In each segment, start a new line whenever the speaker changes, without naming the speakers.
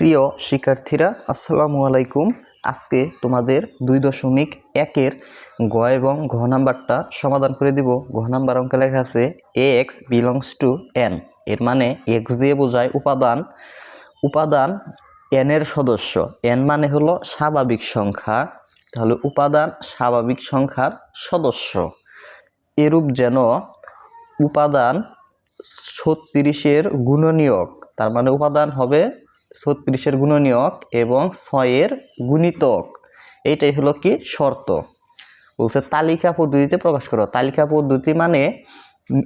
প্রিয় শিক্ষার্থীরা, আসসালামু আলাইকুম। আজকে তোমাদের দুই দশমিক একের গ এবং ঘ নাম্বারটা সমাধান করে দিব। ঘ নাম্বার অঙ্কে লেখা আছে এ এক্স বিলংস টু এন এর মানে এক্স দিয়ে বোঝায় উপাদান। উপাদান এন এর সদস্য। এন মানে হলো স্বাভাবিক সংখ্যা। তাহলে উপাদান স্বাভাবিক সংখ্যার সদস্য। এরূপ যেন উপাদান ছত্রিশের গুণনীয়ক। তার মানে উপাদান হবে ছত্রিশের গুণনীয়ক এবং ছয়ের গুণিতক। এইটাই হলো কি শর্ত। বলছে তালিকা পদ্ধতিতে প্রকাশ করো। তালিকা পদ্ধতি মানে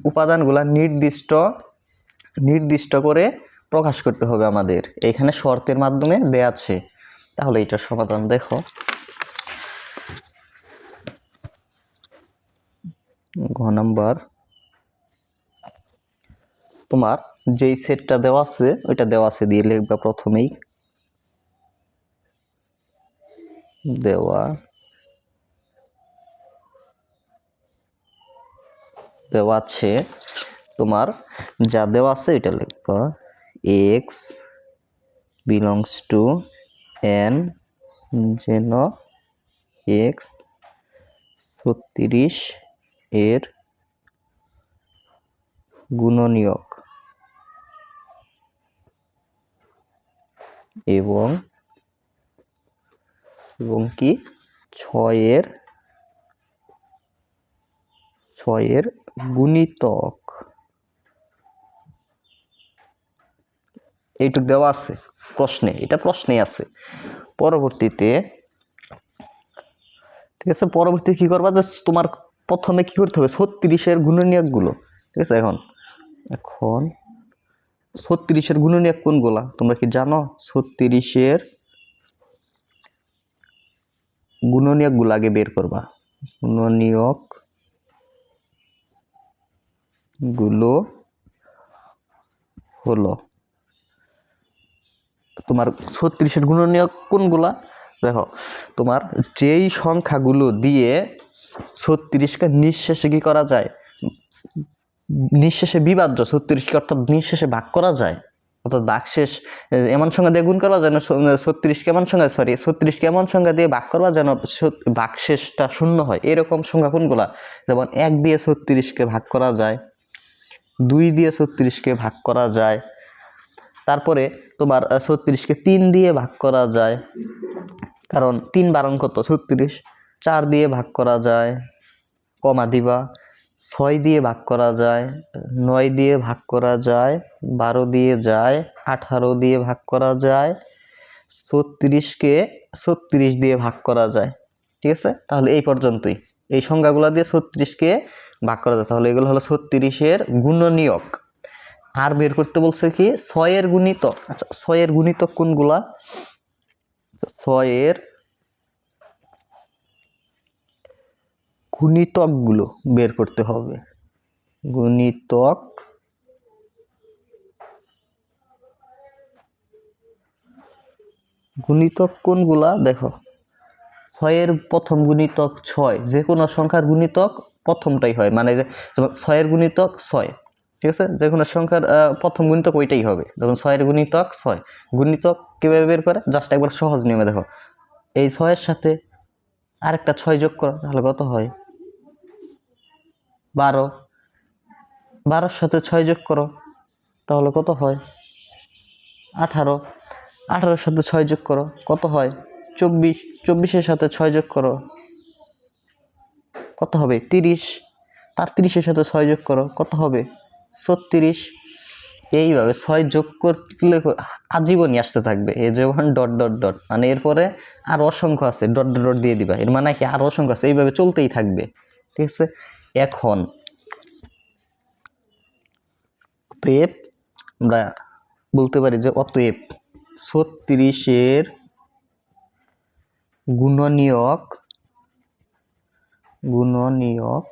উপাদানগুলা নির্দিষ্ট নির্দিষ্ট করে প্রকাশ করতে হবে আমাদের। এইখানে শর্তের মাধ্যমে দেয়া আছে। তাহলে এটার সমাধান দেখো। ঘ নাম্বার। তোমার যেই সেটটা দেওয়া আছে, ওইটা দেওয়া আছে দিয়ে লিখবা প্রথমেই। দেওয়া। দেওয়া আছে। তোমার যা দেওয়া আছে এটা লিখবা। এক্স বিলংস টু এন যেন এক্স ছত্রিশ এর গুণনীয়ক। এবং এবং কি? ছয়ের ছয়ের গুণিতক। এইটুক দেওয়া আছে, প্রশ্নে, এটা প্রশ্নে আছে। পরবর্তীতে, ঠিক আছে? পরবর্তী কি করবা? যে তোমার প্রথমে কি করতে হবে? ছত্রিশের গুণনীয়কগুলো, ঠিক আছে? এখন এখন ছত্রিশের গুণনীয়ক কোনগুলা? তোমরা কি জানো? ছত্রিশের গুণনীয়কগুলো আগে বের করবা। গুণনীয়কগুলো হলো তোমার ছত্রিশের গুণনীয়ক কোনগুলা? দেখো, তোমার যেই সংখ্যাগুলো দিয়ে ছত্রিশকে নিঃশেষে কি করা যায়? নিঃশেষে বিভাজ্য ছত্রিশকে অর্থাৎ নিঃশেষে ভাগ করা যায়। অর্থাৎ এ, এমন সংখ্যা দিয়ে গুণ করা যেন না ছত্রিশকে এমন সংখ্যা সরি ছত্রিশকে এমন সংখ্যা দিয়ে ভাগ করবা যেন ভাগশেষটা শূন্য হয়। এরকম সংখ্যা কোনগুলা? যেমন এক দিয়ে ছত্রিশকে ভাগ করা যায় দুই দিয়ে ছত্রিশকে ভাগ করা যায় তারপরে তোমার ছত্রিশকে তিন দিয়ে ভাগ করা যায় কারণ তিন বারং কত? ছত্রিশ চার দিয়ে ভাগ করা যায় কমা দিবা। ছয় দিয়ে ভাগ করা যায়, নয় দিয়ে ভাগ করা যায়, বারো দিয়ে যায়, আঠারো দিয়ে ভাগ করা যায়, ছত্রিশকে ছত্রিশ দিয়ে ভাগ করা যায়। ঠিক আছে? তাহলে এই পর্যন্তই। এই সংখ্যাগুলো দিয়ে ছত্রিশকে ভাগ করা যায়। তাহলে এগুলো হলো ছত্রিশের গুণনীয়ক। আর বের করতে বলছে কি? ছয়ের গুণিতক। আচ্ছা ছয়ের গুণিতক কোনগুলা? ছয়ের গুণিতকগুলো বের করতে হবে। গুণিতক গুণিতক কোনগুলা? দেখো, ছয়ের প্রথম গুণিতক ছয়, যে কোনো সংখ্যার গুণিতক প্রথমটাই হয় মানে ছয়ের গুণিতক ছয়, ঠিক আছে? যে কোনো সংখ্যার প্রথম গুণিতক ওইটাই হবে। যেমন ছয়ের গুণিতক ছয়, গুণিতক কীভাবে বের করে? জাস্ট একবার সহজ নিয়মে দেখো। এই ছয়ের সাথে আরেকটা ছয় যোগ করো, তাহলে কত হয়? বারো। বারোর সাথে ছয় যোগ করো, তাহলে কত হয়? আঠারো। আঠারোর সাথে ছয় যোগ করো, কত হয়? চব্বিশ। চব্বিশের সাথে ছয় যোগ করো, কত হবে? তিরিশ। তার তিরিশের সাথে ছয় যোগ করো, কত হবে? ছত্রিশ। এইভাবে ছয় যোগ করলে আজীবনই আসতে থাকবে। এই যখন ডট ডট ডট মানে এরপরে আর অসংখ্য আছে ডট ডট দিয়ে দিবা। এর মানে কি আর অসংখ্য আছে? এইভাবে চলতেই থাকবে। ঠিক আছে? এখন। অতএব আমরা বলতে পারি যে অতএব ছত্রিশের গুণনীয়ক গুণনীয়ক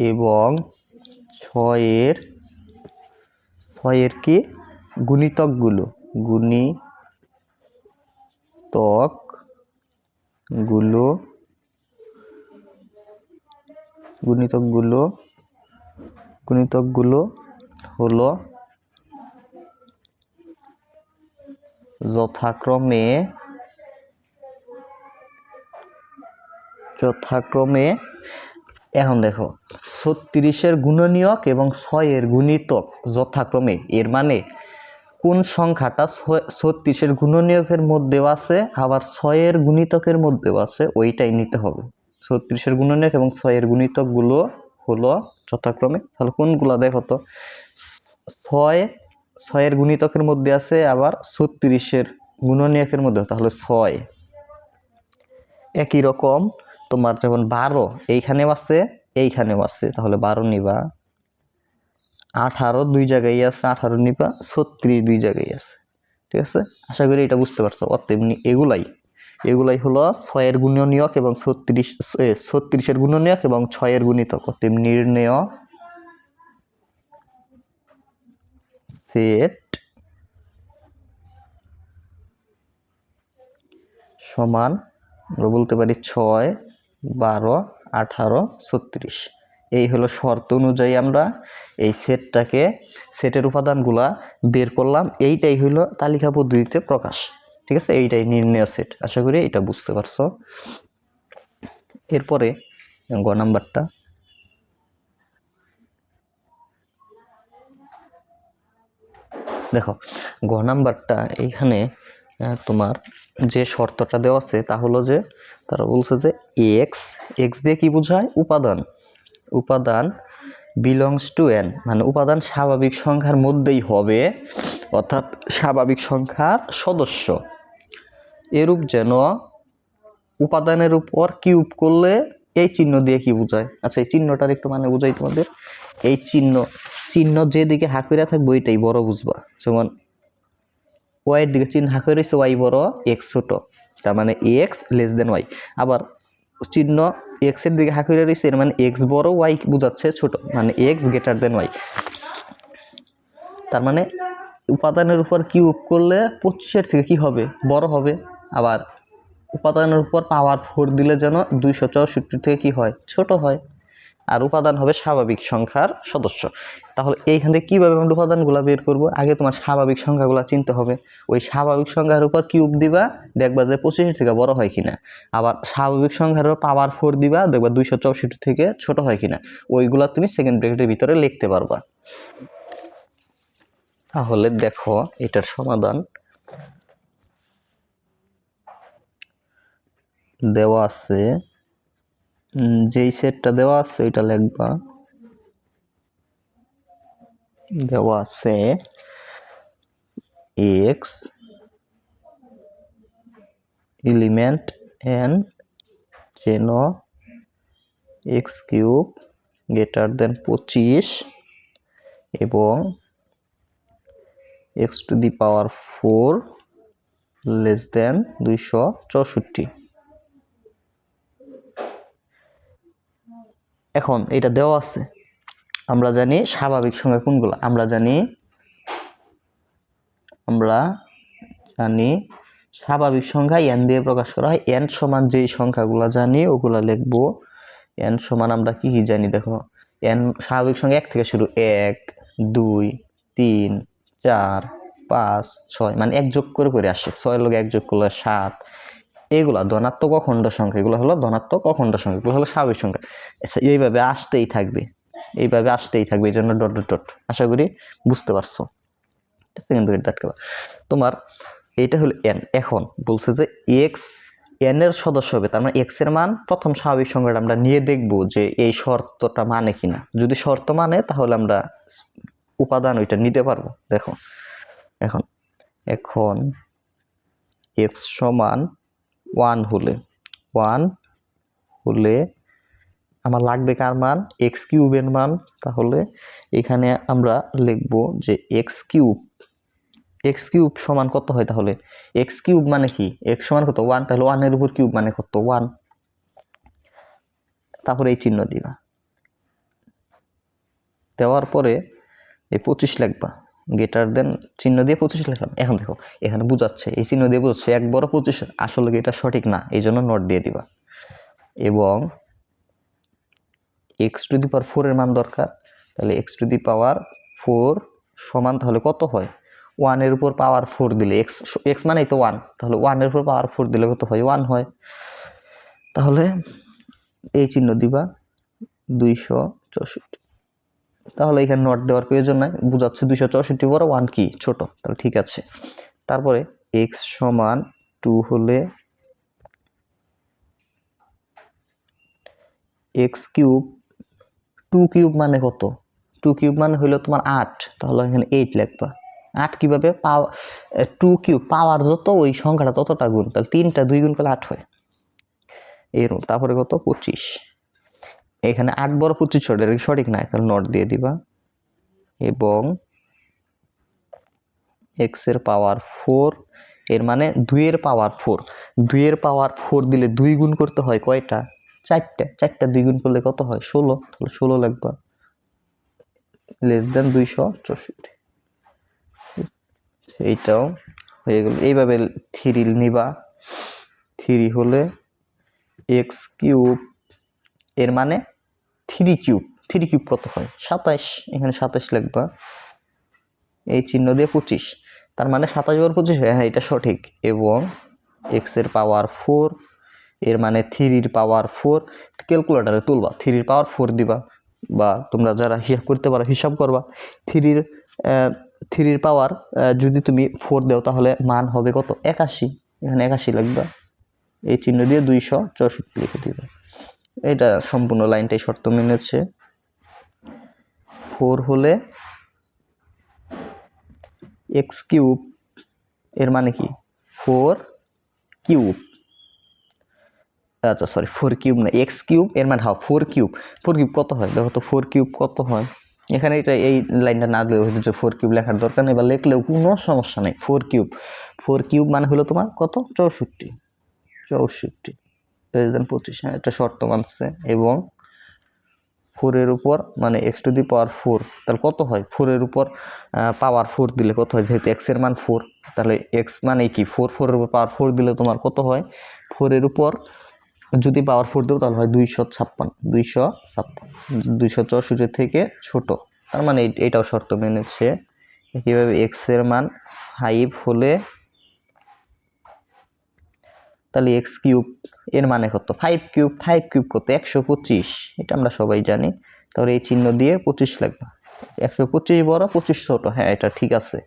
এবং ছয়ের ছয়ের কি? গুণিতকগুলো। গুণিতকগুলো গুণিতকগুলো গুণিতকগুলো হলো যথাক্রমে যথাক্রমে, এখন দেখো, ছত্রিশের গুণনীয়ক এবং ছয়ের গুণিতক যথাক্রমে, এর মানে কোন সংখ্যাটা ছত্রিশের গুণনীয়কের মধ্যেও আছে, আবার ছয়ের গুণিতকের মধ্যেও আছে, ওইটাই নিতে হবে। ছত্রিশের গুণনীয়ক এবং ছয়ের গুণিতকগুলো হলো যথাক্রমে, তাহলে কোনগুলো দেখো তো? ছয়, ছয়ের গুণিতকের মধ্যে আছে আবার ছত্রিশের গুণনীয়কের মধ্যে, তাহলে ছয়। একই রকম, তোমার যেমন বারো, এইখানেও আছে এইখানেও আছে, তাহলে বারো নিবা। আঠারো দুই জায়গায় আছে, আঠারো নিবা, ছত্রিশ দুই জায়গায় আছে, ঠিক আছে? আশা করি এটা বুঝতে পারছ অতেমনি এগুলাই। এগুলাই হলো ছয়ের গুণনীয়ক এবং ছত্রিশ ছত্রিশের গুণনীয়ক এবং ছয়ের গুণিতক। অতএব নির্ণয় সেট সমান, আমরা বলতে পারি ছয়, বারো, আঠারো, ছত্রিশ। এই হলো শর্ত অনুযায়ী আমরা এই সেটটাকে, সেটের উপাদানগুলা বের করলাম। এইটাই হলো তালিকা পদ্ধতিতে প্রকাশ। ঠিক আছে? এইটাই নির্ণয় সেট আশা করি এটা বুঝতে পারছ। এরপরে গ নাম্বারটা। দেখো, গ নাম্বারটা এইখানে তোমার যে শর্তটা দেওয়া আছে তা হলো যে, তারা বলছে যে এক্স এক্স দিয়ে কি বোঝায়? উপাদান। উপাদান বিলংস টু এন মানে উপাদান স্বাভাবিক সংখ্যার মধ্যেই হবে, অর্থাৎ স্বাভাবিক সংখ্যার সদস্য। এরূপ যেন উপাদানের উপর কিউব করলে এই চিহ্ন দিয়ে কি বোঝায়? আচ্ছা এই চিহ্নটার একটু মানে বোঝাই তোমাদের। এই চিহ্ন চিহ্ন যেদিকে হাঁকুড়া থাকবে ওইটাই বড় বুঝবা। যেমন ওয়াইয়ের দিকে চিহ্ন হাঁকুড়ে রয়েছে ওয়াই বড় এক্স ছোট। তার মানে এক্স লেস দেন ওয়াই। আবার চিহ্ন এক্সের দিকে হাঁকুড়ে রয়েছে এর মানে এক্স বড়, ওয়াই বোঝাচ্ছে ছোট। মানে এক্স গ্রেটার দেন ওয়াই। তার মানে উপাদানের উপর কিউব করলে পঁচিশের থেকে কি হবে? বড় হবে। আবার উপাদানের উপর পাওয়ার ফোর দিলে যেন দুইশো চৌষট্টি থেকে কী হয়? ছোট হয়। আর উপাদান হবে স্বাভাবিক সংখ্যার সদস্য। তাহলে এইখান থেকে কীভাবে আমরা উপাদানগুলো বের করব? আগে তোমার স্বাভাবিক সংখ্যাগুলো চিনতে হবে। ওই স্বাভাবিক সংখ্যার উপর কিউব দিবা, দেখবা যে পঁচিশের থেকে বড় হয় কিনা। আবার স্বাভাবিক সংখ্যার উপর পাওয়ার ফোর দিবা, দেখবা দুইশো চৌষট্টি থেকে ছোট হয় কিনা। ওইগুলো তুমি সেকেন্ড ব্রেকেটের ভিতরে লিখতে পারবা। তাহলে দেখো, এটার সমাধান দেওয়া আছে। যেই সেটটা দেওয়া আছে, ওইটা লিখবা। দেওয়া আছে এক্স এলিমেন্ট এন যেন এক্স কিউব গ্রেটার দেন পঁচিশ এবং x to the power four less than দুইশো চৌষট্টি। এখন এটা দেওয়া আছে। আমরা জানি স্বাভাবিক সংখ্যা কোনগুলো? আমরা জানি আমরা জানি স্বাভাবিক সংখ্যা এন দিয়ে প্রকাশ করা হয়। এন সমান যেই সংখ্যাগুলো জানি, ওগুলা লিখব। এন সমান আমরা কি কি জানি? দেখো এন স্বাভাবিক সংখ্যা এক থেকে শুরু, এক, দুই, তিন, চার, পাঁচ, ছয় মানে এক যোগ করে করে আসে ছয় লোক এক যোগ করলে সাত এগুলা ধনাত্মক অখণ্ড সংখ্যা, এগুলো হলো ধনাত্মক অখণ্ড সংখ্যা, এগুলো হলো স্বাভাবিক সংখ্যা। আচ্ছা এইভাবে আসতেই থাকবে, এইভাবে আসতেই থাকবে, এই জন্য ডট ডট আশা করি বুঝতে পারছ। তোমার এইটা হলো এন এখন বলছে যে এক্স এন এর সদস্য হবে, তার মানে এক্সের মান প্রথম স্বাভাবিক সংখ্যাটা আমরা নিয়ে দেখব যে এই শর্তটা মানে কিনা। যদি শর্ত মানে তাহলে আমরা উপাদান ওইটা নিতে পারব। দেখো, এখন এখন এক্স সমান ওয়ান হলে ওয়ান হলে আমার লাগবে কার মান? এক্স কিউবের মান। তাহলে এখানে আমরা লিখব যে এক্স কিউব এক্স কিউব সমান কত হয় তাহলে? এক্স কিউব মানে কি? এক্স সমান কত? ওয়ান তাহলে ওয়ানের উপর কিউব মানে কত? ওয়ান তারপরে এই চিহ্ন দিবা। দেওয়ার পরে এই পঁচিশ লিখবা। গেটার দেন চিহ্ন দিয়ে পঁচিশ লিখলাম। এখন দেখো, এখানে বোঝাচ্ছে, এই চিহ্ন দিয়ে বুঝাচ্ছে এক বড় পঁচিশ আসলে এটা সঠিক না? এই জন্য নোট দিয়ে দিবা। এবং এক্স টু দি পাওয়ার ফোরের মান দরকার। তাহলে x to the power four সমান তাহলে কত হয়? ওয়ানের উপর পাওয়ার ফোর দিলে এক্স এক্স মানেই তো ওয়ান তাহলে ওয়ানের উপর পাওয়ার ফোর দিলে কত হয়? ওয়ান হয়। তাহলে এই চিহ্ন দিবা দুইশো চৌষট্টি। তাহলে এখানে নট দেওয়ার প্রয়োজন নাই। বোঝাচ্ছে দুইশো চৌষট্টি বড় ওয়ান কি ছোট। তাহলে ঠিক আছে। তারপরে এক্স সমান টু হলে এক্স কিউব টু কিউব মানে কত? টু কিউব মানে হইল তোমার আট। তাহলে এখানে এইট লিখবা আট কীভাবে? পাওয়া টু কিউব পাওয়ার যত, ওই সংখ্যাটা ততটা গুণ। তাহলে তিনটা দুই গুণ করলে আট হয়। এরকম তারপরে কত? পঁচিশ। এখানে আট বড় পঁচিশ ছোট এটা সঠিক নাই তাহলে নট দিয়ে দিবা। এবং এক্সের পাওয়ার ফোর এর মানে দুইয়ের পাওয়ার ফোর দুইয়ের পাওয়ার ফোর দিলে দুই গুণ করতে হয় কয়টা? চারটে। চারটা দুই গুণ করলে কত হয়? ষোলো। তাহলে ষোলো লাগবা। লেস দেন দুইশো চৌষট্টি। এইটাও হয়ে গেল। এইভাবে থ্রি নিবা। থ্রি হলে এক্স কিউব এর মানে থ্রি কিউব থ্রি কিউব কত হয়? সাতাইশ এখানে সাতাইশ লিখবা এই চিহ্ন দিয়ে পঁচিশ। তার মানে সাতাশ বার পঁচিশ হয়। হ্যাঁ এটা সঠিক। এবং এক্সের পাওয়ার ফোর এর মানে থ্রির পাওয়ার ফোর ক্যালকুলেটারে তুলবা। থ্রির পাওয়ার ফোর দিবা। বা তোমরা যারা হিসাব করতে পারো, হিসাব করবা। থ্রির থ্রির পাওয়ার যদি তুমি ফোর দাও, তাহলে মান হবে কত? একাশি। এখানে একাশি লাগবে। এই চিহ্ন দিয়ে দুইশো চৌষট্টি লিখে দিবে। এটা সম্পূর্ণ লাইনটাই শর্ত মেনেছে। ফোর হলে এক্স কিউব, এর মানে কি? Four cube. আচ্ছা সরি ফোর কিউব না, এক্স কিউব, এর মানে হ্যাঁ ফোর কিউব। ফোর কিউব কত হয়? দেখো তো, ফোর কিউব কত হয়? এখানে এটা, এই লাইনটা না দিলেও হয়তো যে ফোর কিউব লেখার দরকার নেই বা লিখলেও কোনো সমস্যা নেই। Four cube. ফোর কিউব মানে হলো তোমার কত? চৌষট্টি। চৌষট্টি। দুই হাজার এটা শর্ত মানছে এবং ফোরের উপর মানে x to the power four তাহলে কত হয়? ফোরের উপর পাওয়ার ফোর দিলে কত হয়? যেহেতু এক্সের মান ফোর তাহলে এক্স মানে কি? ফোর ফোরের উপর পাওয়ার ফোর দিলে তোমার কত হয়? ফোরের উপর যদি পাওয়ার ফোর দেবো তাহলে হয় দুইশো ছাপ্পান্ন দুইশো ছাপ্পান্ন, দুইশো চৌষট্টি থেকে ছোট। তার মানে এটাও শর্ত মেনেছে। একইভাবে এক্সের মান ফাইভ হলে, তাহলে এক্স কিউব এর মানে কত? ফাইভ কিউব ফাইভ কিউব কত? একশো পঁচিশ। এটা আমরা সবাই জানি। তাহলে এই চিহ্ন দিয়ে পঁচিশ লাগবে। একশো পঁচিশ বড়, পঁচিশ ছোট। হ্যাঁ এটা ঠিক আছে।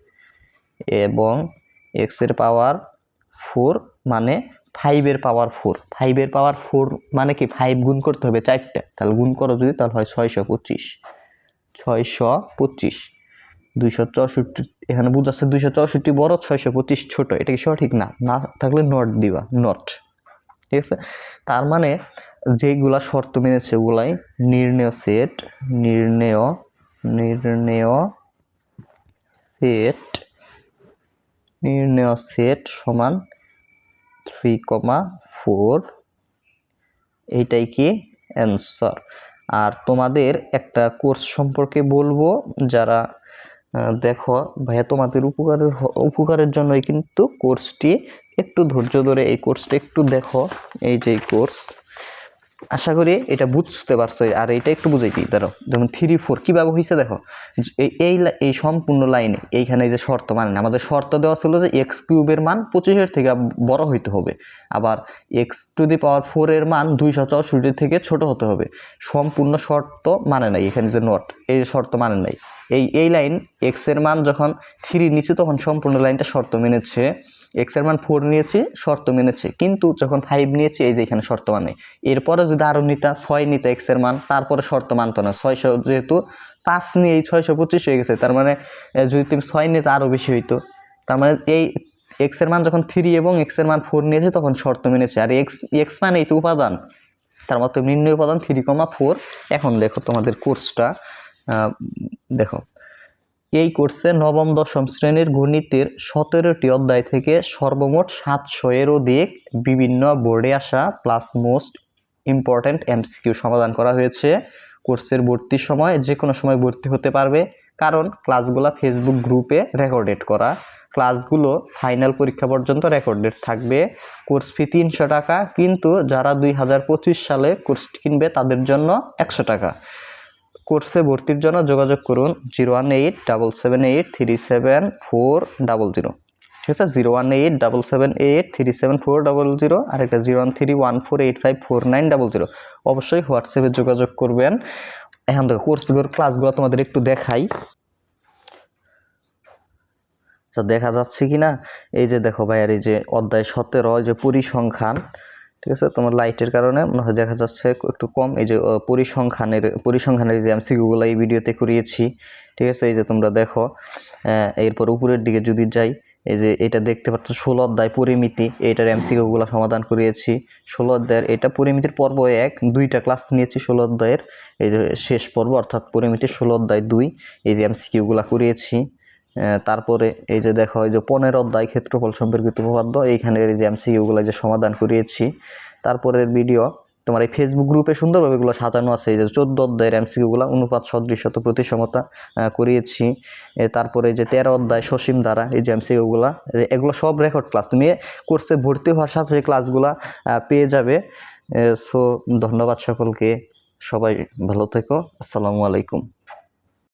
এবং এক্সের পাওয়ার ফোর মানে ফাইভের পাওয়ার ফোর ফাইভের পাওয়ার ফোর মানে কি? ফাইভ গুণ করতে হবে চারটে। তাহলে গুণ করো যদি, তাহলে হয় ছয়শো পঁচিশ। ছয়শো পঁচিশ। দুইশো চৌষট্টি, এখানে বুঝাচ্ছে দুইশো চৌষট্টি বড়, ছয়শো পঁচিশ ছোট। এটা কি সঠিক? না। না থাকলে নট দিবা। নট ঠিক আছে? তার মানে যেগুলা শর্ত মেনেছে ওগুলাই নির্ণয় সেট নির্ণয় নির্ণয় সেট নির্ণয় সেট সমান থ্রি কমা ফোর এইটাই কি অ্যান্সার আর তোমাদের একটা কোর্স সম্পর্কে বলব, যারা দেখো ভাইয়া তোমাদের উপকারের উপকারের জন্যই কিন্তু কোর্সটি একটু ধৈর্য ধরে এই কোর্সটা একটু দেখো, এই যে কোর্স। আশা করি এটা বুঝতে পারছ, আর এটা একটু বুঝাইতে ধরো, যেমন থ্রি ফোর কীভাবে হয়েছে দেখো এই এই সম্পূর্ণ লাইনে, এইখানে যে শর্ত মানে আমাদের শর্ত দেওয়া ছিল যে এক্স কিউবের মান পঁচিশের থেকে বড় হইতে হবে, আবার এক্স টু দি পাওয়ার ফোরের মান দুইশো চৌষট্টি থেকে ছোট হতে হবে। সম্পূর্ণ শর্ত মানে নাই, এখানে যে নট এই শর্ত মানে নাই। এই এই লাইন এক্সের মান যখন থ্রি নিচে, তখন সম্পূর্ণ লাইনটা শর্ত মেনেছে এক্সের মান ফোর নিয়েছি, শর্ত মেনেছে। কিন্তু যখন ফাইভ নিয়েছি, এই যে এখানে শর্ত মানে। এরপরে যদি আরও নিতা, ছয় নিতা এক্সের মান, তারপরে শর্ত মানতো না। ছয়শো যেহেতু পাঁচ নিয়ে এই ছয়শো পঁচিশ হয়ে গেছে, তার মানে যদি তুমি ছয় নিতে আরও বেশি হইতো। তার মানে এই এক্সের মান যখন থ্রি এবং এক্সের মান ফোর নিয়েছে, তখন শর্ত মেনেছে। আর এক্স এক্স মানে এই তো উপাদান। তার মতো নির্ণয় উপাদান থ্রি কমা ফোর এখন দেখো তোমাদের কোর্সটা দেখো। এই কোর্সে নবম, দশম শ্রেণির গণিতের সতেরোটি অধ্যায় থেকে সর্বমোট সাতশো এর অধিক বিভিন্ন বোর্ডে আসা প্লাস মোস্ট ইম্পর্ট্যান্ট এমসিকিউ সমাধান করা হয়েছে। কোর্সের ভর্তির সময় যে কোনো সময় ভর্তি হতে পারবে, কারণ ক্লাসগুলো ফেসবুক গ্রুপে রেকর্ডেড করা। ক্লাসগুলো ফাইনাল পরীক্ষা পর্যন্ত রেকর্ডেড থাকবে। কোর্স ফি তিনশো টাকা, কিন্তু যারা দুই হাজার পঁচিশ সালে কোর্সটি কিনবে তাদের জন্য একশো টাকা। কোর্সে ভর্তির জন্য যোগাযোগ করুন zero one eight double seven eight three seven four double zero. ঠিক আছে? Zero one eight double seven eight three seven four double zero আর একটা zero one three one four eight five four nine double zero. অবশ্যই হোয়াটসঅ্যাপে যোগাযোগ করবেন। এখন দেখো, কোর্সগুলোর ক্লাসগুলো তোমাদের একটু দেখাই। আচ্ছা দেখা যাচ্ছে কি না এই যে দেখো ভাইয়ার এই যে অধ্যায় সতেরো যে পরিসংখ্যান। ঠিক আছে? তোমার লাইটের কারণে মনে হয় দেখা যাচ্ছে একটু কম। এই যে পরিসংখ্যানের পরিসংখ্যানের যে এমসিকিউগুলো এই ভিডিওতে করিয়েছি, ঠিক আছে? এই যে তোমরা দেখো এরপর উপরের দিকে যদি যাই, এই যে এটা দেখতে পাচ্ছ ষোলো অধ্যায় পরিমিতি এইটার এমসিকিউগুলো সমাধান করিয়েছি। ষোলো অধ্যায়ের, এটা পরিমিতির পর্ব এক, দুইটা ক্লাস নিয়েছি ষোলো অধ্যায়ের। এই যে শেষ পর্ব, অর্থাৎ পরিমিতির ষোলো অধ্যায় দুই, এই যে এমসিকিউগুলো করিয়েছি। তারপরে এই যে দেখো, এই যে পনেরো অধ্যায় ক্ষেত্রফল সম্পর্কিত উপপাদ্য, এইখানে এই যে এমসিকিউগুলো যে সমাধান করিয়েছি, তারপরের ভিডিও তোমার এই ফেসবুক গ্রুপে সুন্দরভাবে এগুলো সাজানো আছে, এই যে চোদ্দ অধ্যায়ের এমসিকিউগুলো অনুপাত সদৃশত প্রতিসমতা করিয়েছি। তারপরে যে তেরো অধ্যায়, সসীম দ্বারা এই যে এমসিকিউগুলো এগুলো সব রেকর্ড ক্লাস তুমি কোর্সে ভর্তি হওয়ার সাথে এই ক্লাসগুলো পেয়ে যাবে। সো ধন্যবাদ সকলকে। সবাই ভালো থেকো। আসসালামু আলাইকুম।